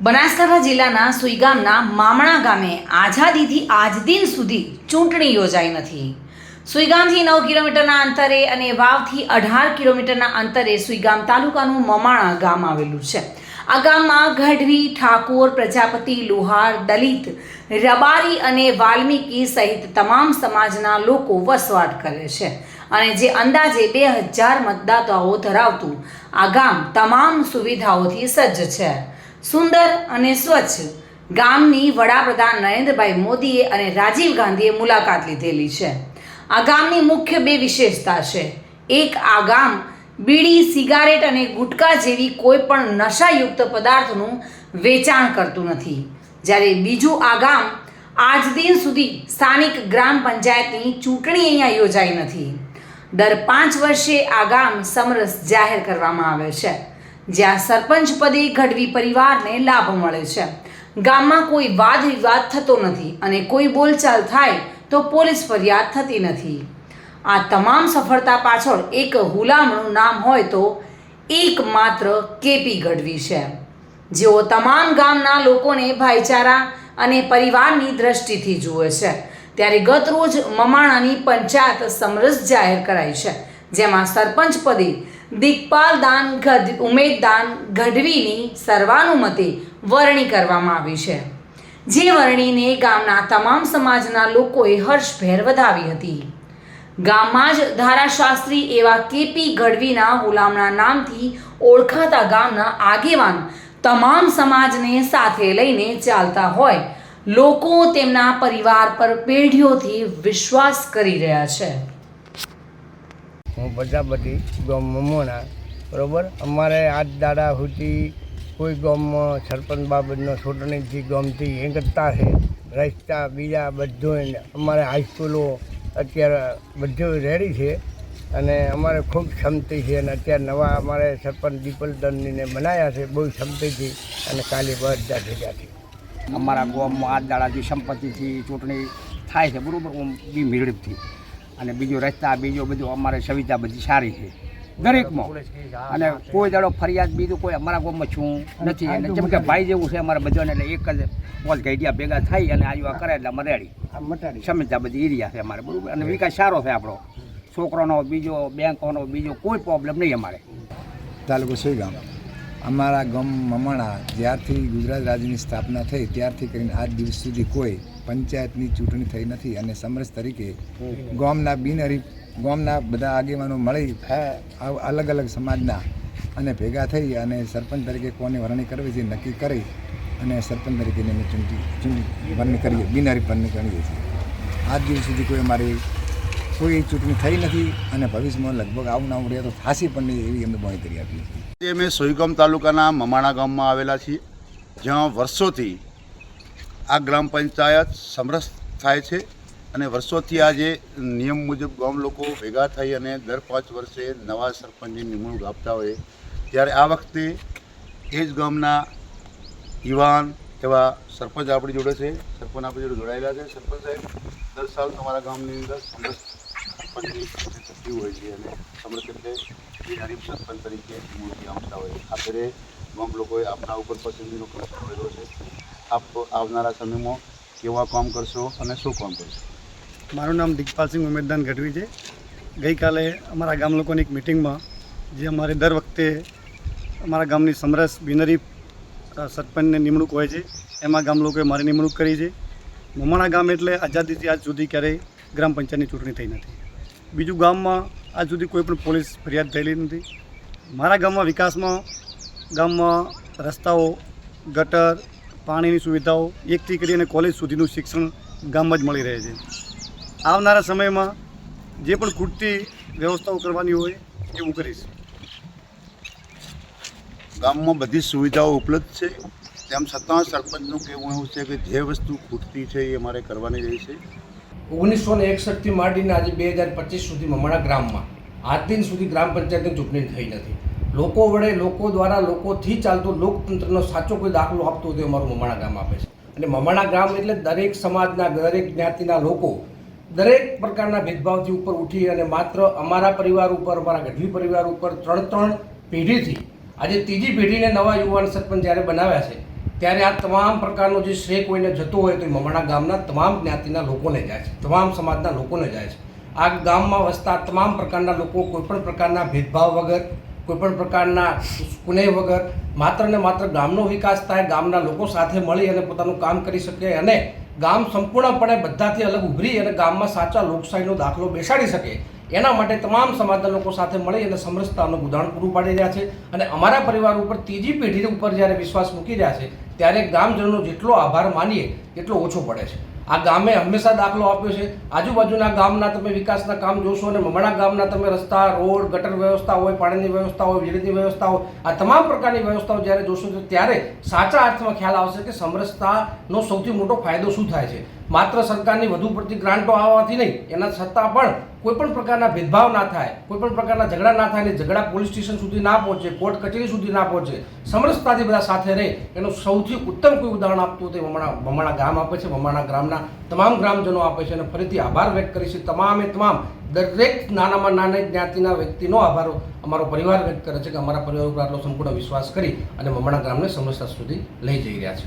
બનાસકાંઠા જિલ્લાના સુઈગામના મામણા ગામે આઝાદીથી આજ દિન સુધી ચૂંટણી યોજાઈ નથી. સુઈગામથી નવ કિલોમીટરના અંતરે અને વાવથી અઢાર કિલોમીટરના અંતરે સુઈગામ તાલુકાનું મમાણા ગામ આવેલું છે. આ ગામમાં ગઢવી, ઠાકોર, પ્રજાપતિ, લુહાર, દલિત, રબારી અને વાલ્મીકી સહિત તમામ સમાજના લોકો વસવાટ કરે છે અને જે અંદાજે બે હજાર મતદાતાઓ ધરાવતું આ ગામ તમામ સુવિધાઓથી સજ્જ છે. સુંદર અને સ્વચ્છ ગામની વડાપ્રધાન નરેન્દ્રભાઈ મોદીએ અને રાજીવ ગાંધીએ મુલાકાત લીધેલી છે. આ ગામની મુખ્ય બે વિશેષતા છે. એક, આ ગામ બીડી, સિગારેટ અને ગુટકા જેવી કોઈ પણ નશાયુક્ત પદાર્થનું વેચાણ કરતું નથી. જ્યારે બીજું, આ ગામ આજ દિન સુધી સ્થાનિક ગ્રામ પંચાયતની ચૂંટણી અહીંયા યોજાઈ નથી. દર પાંચ વર્ષે આ ગામ સમરસ જાહેર કરવામાં આવે છે. જ્યાં સરપંચ પદે ગઢવી પરિવારને લાભ મળે છે. ગામમાં કોઈ વાદ વિવાદ થતો નથી અને કોઈ બોલચાલ થાય તો પોલીસ ફરિયાદ થતી નથી. આ તમામ સફળતા પાછળ એક હુલામણું નામ હોય તો એકમાત્ર કેપી ગઢવી છે. જેઓ તમામ ગામના લોકોને ભાઈચારા અને પરિવારની દ્રષ્ટિથી જુએ છે. ત્યારે ગત રોજ મમાણાની પંચાયત સમરસ જાહેર કરાઈ છે, જેમાં સરપંચ પદે દિગ્પાલ દાન ગઢ ઉમેદદાન ગઢવીની સર્વાનુમતે વરણી કરવામાં આવી છે. જે વરણીને ગામના તમામ સમાજના લોકોએ હર્ષભેર વધાવી હતી. ગામમાં જ ધારાશાસ્ત્રી એવા કેપી ગઢવીના હુલામણા નામથી ઓળખાતા ગામના આગેવાન તમામ સમાજને સાથે લઈને ચાલતા હોય, લોકો તેમના પરિવાર પર પેઢીઓથી વિશ્વાસ કરી રહ્યા છે. હું પ્રજાપતિ ગામ મમોના, બરાબર? અમારે આજ દાડા સુધી કોઈ ગામમાં સરપંચ બાબતનો ચૂંટણીથી ગામથી એ છે, રસ્તા, બીજા બધું અમારે હાઈસ્કૂલો અત્યારે બધું રેડી છે અને અમારે ખૂબ ક્ષમતી છે અને અત્યારે નવા અમારે સરપંચ દીપલદનને બનાવ્યા છે, બહુ ક્ષમતીથી અને કાલે બધા ભેગા છે અમારા ગામમાં આજ દાડાથી સંપત્તિથી ચૂંટણી થાય છે, બરાબર? બી મેળવથી અને બીજું રસ્તા બીજો બધું અમારે સુવિધા બધી સારી છે. દરેકમાં. અને કોઈ દાડો ફરિયાદ બીજું કોઈ અમારા ગામમાં છું નથી. અને જેમ કે ભાઈ જેવું છે અમારા બધાને એટલે એક જ પોલ ઘડિયા ભેગા થઈ અને આજુવા કરે એટલે અમે રેડી આ મટાડી સમજતા બધી એરિયા છે અમારે બરાબર? અને વિકાસ સારો છે આપણો. છોકરાનો બીજો બેંકોનો બીજો કોઈ પ્રોબ્લેમ નહીં અમારે. તાલુકો સુઈગામ અમારા ગમ મમણા જ્યારથી ગુજરાત રાજ્યની સ્થાપના થઈ, ત્યારથી કરીને આજ દિવસ સુધી કોઈ પંચાયતની ચૂંટણી થઈ નથી અને સમરસ તરીકે ગામના બિનહરીફ, ગામના બધા આગેવાનો મળી અલગ અલગ સમાજના અને ભેગા થઈ અને સરપંચ તરીકે કોને વરણી કરવી છે નક્કી કરી અને સરપંચ તરીકે અમે ચૂંટી ચૂંટણી વરણી કરીએ, બિનહરીફ વરણી કરીએ છીએ. આજ દિવસ સુધી કોઈ અમારી કોઈ ચૂંટણી થઈ નથી અને ભવિષ્યમાં લગભગ આવું રહે તો થાશી પણ નહીં એવી અમે બાંહેધરી આપીએ છીએ. અમે સોઈગામ તાલુકાના મમાણા ગામમાં આવેલા છીએ, જ્યાં વર્ષોથી આ ગ્રામ પંચાયત સમરસ થાય છે અને વર્ષોથી આ જે નિયમ મુજબ ગામ લોકો ભેગા થઈ અને દર પાંચ વર્ષે નવા સરપંચની નિમણૂક આપતા હોય. ત્યારે આ વખતે એ જ ગામના યુવાન એવા સરપંચ આપણી જોડે છે, સરપંચ આપણી જોડે જોડાયેલા છે. સરપંચ સાહેબ, દર સાલ તમારા ગામની અંદર સમરસ છે અને સમરસ એટલે બિનહરીફ સરપંચ તરીકે મૂર્તિ આપતા હોય આ ફેરે ગામ લોકોએ આપના ઉપર પસંદગીનો ખર્ચ કર્યો છે. આપ આવનારા સમયમાં કેવા કામ કરશો અને શું કામ કરશો? મારું નામ દિગપાલસિંહ ઉમેદદાન ગઢવી છે. ગઈકાલે અમારા ગામ લોકોની એક મિટિંગમાં જે અમારે દર વખતે અમારા ગામની સમરસ બિનરી સરપંચને નિમણૂક હોય છે. એમાં ગામ લોકોએ મારી નિમણૂક કરી છે. મમાણા ગામ એટલે આઝાદીથી આજ સુધી ક્યારેય ગ્રામ પંચાયતની ચૂંટણી થઈ નથી. બીજું ગામમાં આજ સુધી કોઈ પણ પોલીસ ફરિયાદ થયેલી નથી. મારા ગામમાં વિકાસમાં, ગામમાં રસ્તાઓ, ગટર, પાણીની સુવિધાઓ એકથી કરીને કોલેજ સુધીનું શિક્ષણ ગામમાં જ મળી રહે છે. આવનારા સમયમાં જે પણ ખૂટતી વ્યવસ્થાઓ કરવાની હોય એ હું કરીશ. ગામમાં બધી સુવિધાઓ ઉપલબ્ધ છે. તેમ છતાં સરપંચનું કહેવું એવું છે કે જે વસ્તુ ખૂટતી છે એ અમારે કરવાની રહી છે. ઓગણીસો ને એકસઠથી માંડીને આજે બે હજાર પચીસ સુધી મમણા ગ્રામમાં. આજ દિન સુધી ગ્રામ પંચાયતની ચૂંટણી થઈ નથી. લોકો વડે, લોકો દ્વારા, લોકોથી ચાલતો લોકતંત્રનો સાચો કોઈ દાખલો આપતો હોય તે અમારું મમાણા ગામ આપે છે. અને મમાણા ગામ એટલે દરેક સમાજના, દરેક જ્ઞાતિના લોકો દરેક પ્રકારના ભેદભાવથી ઉપર ઉઠી અને માત્ર અમારા પરિવાર ઉપર, અમારા ગઢવી પરિવાર ઉપર ત્રણ ત્રણ પેઢીથી આજે ત્રીજી પેઢીને નવા યુવાન સરપંચ જ્યારે બનાવ્યા છે ત્યારે આ તમામ પ્રકારનો જે શ્રેય કોઈને જતો હોય તો મમણા ગામના તમામ જ્ઞાતિના લોકોને જાય છે, તમામ સમાજના લોકોને જાય છે. આ ગામમાં વસતા તમામ પ્રકારના લોકો કોઈપણ પ્રકારના ભેદભાવ વગર, કોઈપણ પ્રકારના કુનેહ વગર, માત્ર ને માત્ર ગામનો વિકાસ થાય, ગામના લોકો સાથે મળી અને પોતાનું કામ કરી શકે અને ગામ સંપૂર્ણપણે બધાથી અલગ ઉભરી અને ગામમાં સાચા લોકશાહીનો દાખલો બેસાડી શકે. એના માટે તમામ સમાજના લોકો સાથે મળી અને સમરસતાનું ઉદાહરણ પૂરું પાડી રહ્યા છે અને અમારા પરિવાર ઉપર ત્રીજી પેઢી ઉપર જ્યારે વિશ્વાસ મૂકી રહ્યા છે ત્યારે ગામજનોનો જેટલો આભાર માનીએ, એટલો ઓછો પડે છે. આ ગામે હંમેશા દાખલો આપ્યો છે. આજુબાજુના ગામના તમે વિકાસના કામ જોશો અને મમણા ગામના તમે રસ્તા, રોડ, ગટર વ્યવસ્થા હોય, પાણીની વ્યવસ્થા હોય, વીજળીની વ્યવસ્થા હોય, આ તમામ પ્રકારની વ્યવસ્થાઓ જ્યારે જોશો તો ત્યારે સાચા અર્થમાં ખ્યાલ આવશે કે સમરસતાનો સૌથી મોટો ફાયદો શું થાય છે. માત્ર સરકારની વધુ પડતી ગ્રાન્ટો આવવાથી નહીં, એના છતાં પણ કોઈપણ પ્રકારના ભેદભાવ ના થાય, કોઈપણ પ્રકારના ઝઘડા ના થાય અને ઝઘડા પોલીસ સ્ટેશન સુધી ના પહોંચે, કોર્ટ કચેરી સુધી ના પહોંચે, સમરસતાથી બધા સાથે રહે, એનું સૌથી ઉત્તમ કોઈ ઉદાહરણ આપતું તે મમાણા મમણા ગામ આપે છે મમણા ગ્રામના તમામ ગ્રામજનો આપે છે અને ફરીથી આભાર વ્યક્ત કરી છે તમામે તમામ દરેક નાનામાં નાના જ્ઞાતિના વ્યક્તિનો આભાર અમારો પરિવાર વ્યક્ત કરે છે કે અમારા પરિવાર ઉપર આટલો સંપૂર્ણ વિશ્વાસ કરી અને મમણા ગ્રામને સમરસતા સુધી લઈ જઈ રહ્યા છે.